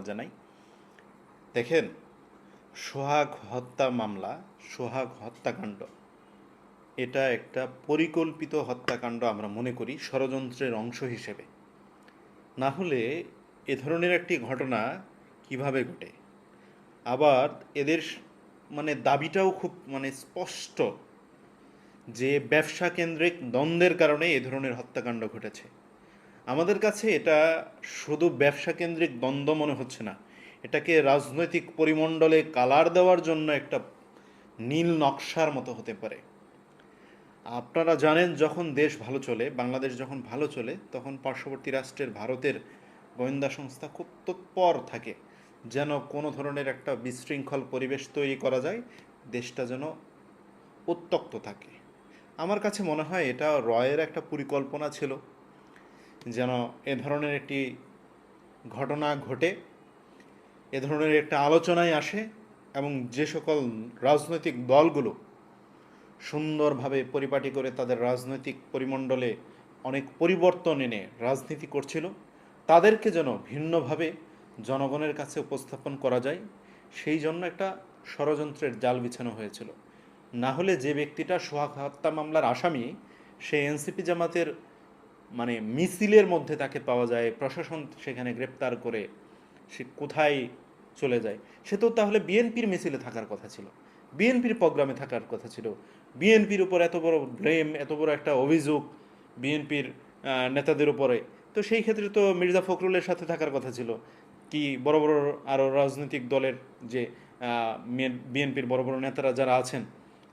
জানাই দেখেন, সোহাগ হত্যা মামলা, সোহাগ হত্যাকাণ্ড, এটা একটা পরিকল্পিত হত্যাকাণ্ড আমরা মনে করি ষড়যন্ত্রের অংশ হিসেবে। না হলে এ ধরনের একটি ঘটনা কীভাবে ঘটে? আবার এদের মানে দাবিটাও খুব মানে স্পষ্ট যে ব্যবসা কেন্দ্রিক দ্বন্দ্বের কারণে এ ধরনের হত্যাকাণ্ড ঘটেছে। আমাদের কাছে এটা শুধু ব্যবসা কেন্দ্রিক দ্বন্দ্ব মনে হচ্ছে না। এটাকে রাজনৈতিক পরিমণ্ডলে কালার দেওয়ার জন্য একটা নীল নকশার মতো হতে পারে। আপনারা জানেন, যখন দেশ ভালো চলে, বাংলাদেশ যখন ভালো চলে, তখন পার্শ্ববর্তী রাষ্ট্রের, ভারতের গোয়েন্দা সংস্থা খুব তৎপর থাকে, যেন কোনো ধরনের একটা বিশৃঙ্খল পরিবেশ তৈরি করা যায়, দেশটা যেন উত্তক্ত থাকে। আমার কাছে মনে হয় এটা রয়ের একটা পরিকল্পনা ছিল। যেন এ ধরনের একটি ঘটনা ঘটে, এ ধরনের একটা আলোচনায় আসে এবং যে সকল রাজনৈতিক দলগুলো সুন্দরভাবে পরিপাটি করে তাদের রাজনৈতিক পরিমণ্ডলে অনেক পরিবর্তন এনে রাজনীতি করছিল, তাদেরকে যেন ভিন্নভাবে জনগণের কাছে উপস্থাপন করা যায়, সেই জন্য একটা ষড়যন্ত্রের জাল বিছানো হয়েছিল। না হলে যে ব্যক্তিটা সোহাগ হত্যা মামলার আসামি, সে এনসিপি জামাতের মানে মিছিলের মধ্যে তাকে পাওয়া যায়, প্রশাসন সেখানে গ্রেপ্তার করে সে কোথায় চলে যায়। সে তো তাহলে বিএনপির মিছিলে থাকার কথা ছিল। বিএনপির প্রোগ্রামে থাকার কথা ছিল। বিএনপির উপর এত বড় ব্লেম, এত বড় একটা অভিযোগ বিএনপির নেতাদের উপরে। তো সেই ক্ষেত্রে তো মির্জা ফখরুলের সাথে থাকার কথা ছিল। কি বড় বড় আরও রাজনৈতিক দলের যে বিএনপির বড় বড় নেতারা যারা আছেন,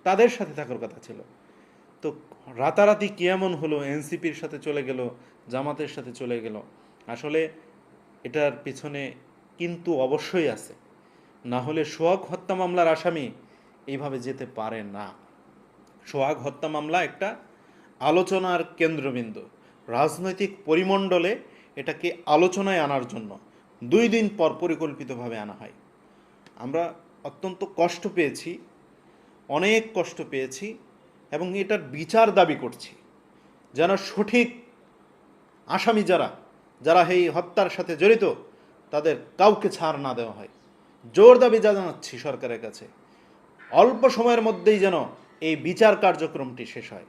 তাদের সাথে থাকার কথা ছিল। তো রাতারাতি কি এমন হলো? এনসিপির সাথে চলে গেল, জামাতের সাথে চলে গেল। আসলে এটার পিছনে কিন্তু অবশ্যই আছে। না হলে সোহাগ হত্যা মামলার আসামি এইভাবে যেতে পারে না। সোহাগ হত্যা মামলা একটা আলোচনার কেন্দ্রবিন্দু। রাজনৈতিক পরিমণ্ডলে এটাকে আলোচনায় আনার জন্য দুই দিন পর পরিকল্পিতভাবে আনা হয়। আমরা অত্যন্ত কষ্ট পেয়েছি, অনেক কষ্ট পেয়েছি। এবং এটার বিচার দাবি করছি। যেন সঠিক আসামি যারা যারা এই হত্যার সাথে জড়িত, তাদের কাউকে ছাড় না দেওয়া হয়। জোর দাবি জানাচ্ছি সরকারের কাছে। অল্প সময়ের মধ্যেই যেন এই বিচার কার্যক্রমটি শেষ হয়।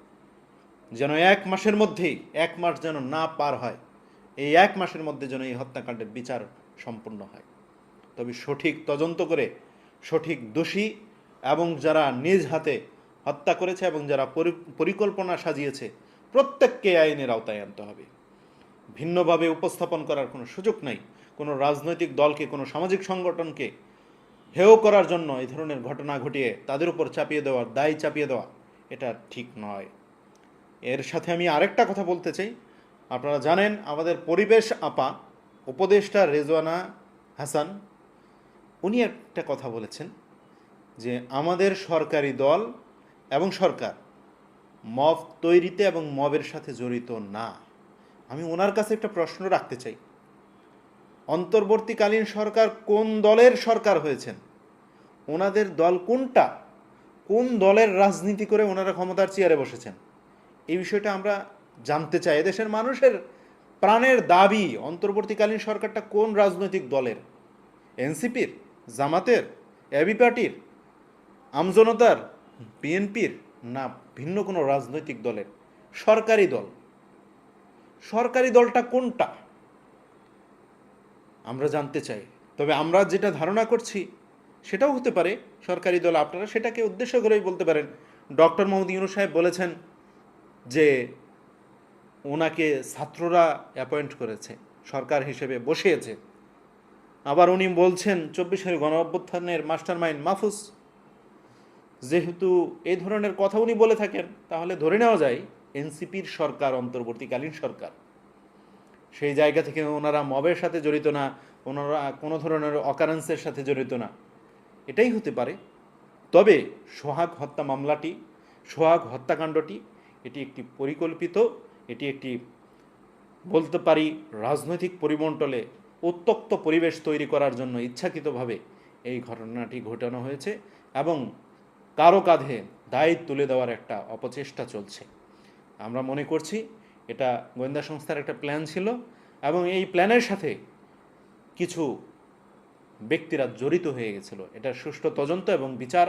যেন এক মাসের মধ্যেই, এক মাস যেন না পার হয়, এই এক মাসের মধ্যে যেন এই হত্যাকাণ্ডের বিচার সম্পূর্ণ হয়। তবে সঠিক তদন্ত করে সঠিক দোষী এবং যারা নিজ হাতে হত্যা করেছে এবং যারা পরিকল্পনা সাজিয়েছে, প্রত্যেককে আইনের আওতায় আনতে হবে। ভিন্নভাবে উপস্থাপন করার কোনো সুযোগ নাই। কোনো রাজনৈতিক দলকে, কোনো সামাজিক সংগঠনকে হেয় করার জন্য এই ধরনের ঘটনা ঘটিয়ে তাদের উপর চাপিয়ে দেওয়ার দায় চাপিয়ে দেওয়া, এটা ঠিক নয়। এর সাথে আমি আরেকটা কথা বলতে চাই। আপনারা জানেন, আমাদের পরিবেশ আপা, উপদেষ্টা রেজওয়ানা হাসান, উনি একটা কথা বলেছেন যে আমাদের সরকারি দল এবং সরকার, মব তৈরিতে এবং মবের সাথে জড়িত না। আমি ওনার কাছে একটা প্রশ্ন রাখতে চাই। অন্তর্বর্তীকালীন সরকার কোন দলের সরকার হয়েছেন? ওনাদের দল কোনটা? কোন দলের রাজনীতি করে ওনারা ক্ষমতার চেয়ারে বসেছেন? এই বিষয়টা আমরা জানতে চাই। এদেশের মানুষের প্রাণের দাবি, অন্তর্বর্তীকালীন সরকারটা কোন রাজনৈতিক দলের? এনসিপির, জামাতের, এবি পার্টির, আমজনতার বিএনপির না ভিন্ন কোনো রাজনৈতিক দলের, সরকারি দল। সরকারি দলটা কোনটা? আমরা জানতে চাই। তবে আমরা যেটা ধারণা করছি, সেটাও হতে পারে সরকারি দল আপনারা সেটাকে উদ্দেশ্য করেই বলতে পারেন। ডক্টর মোহাম্মদ ইউনু সাহেব বলেছেন যে ওনাকে ছাত্ররা অ্যাপয়েন্ট করেছে, সরকার হিসেবে বসিয়েছে। আবার উনি বলছেন, চব্বিশের গণ অভ্যুত্থানের মাস্টার মাইন্ড মাহফুজ যেহেতু এই ধরনের কথা উনি বলে থাকেন, তাহলে ধরে নেওয়া যায় এনসিপির সরকার, অন্তর্বর্তীকালীন সরকার। সেই জায়গা থেকে ওনারা মবের সাথে জড়িত না, ওনারা কোনো ধরনের অকারেন্সের সাথে জড়িত না। এটাই হতে পারে। তবে সোহাগ হত্যা মামলাটি, সোহাগ হত্যাকাণ্ডটি, এটি একটি পরিকল্পিত, এটি একটি বলতে পারি রাজনৈতিক পরিমণ্ডলে উত্তক্ত পরিবেশ তৈরি করার জন্য ইচ্ছাকৃতভাবে এই ঘটনাটি ঘটানো হয়েছে এবং কারও কাঁধে দায়িত্ব তুলে দেওয়ার একটা অপচেষ্টা চলছে। আমরা মনে করছি এটা গোয়েন্দা সংস্থার একটা প্ল্যান ছিল এবং এই প্ল্যানের সাথে কিছু ব্যক্তিরা জড়িত হয়ে গেছিল। এটা সুষ্ঠু তদন্ত এবং বিচার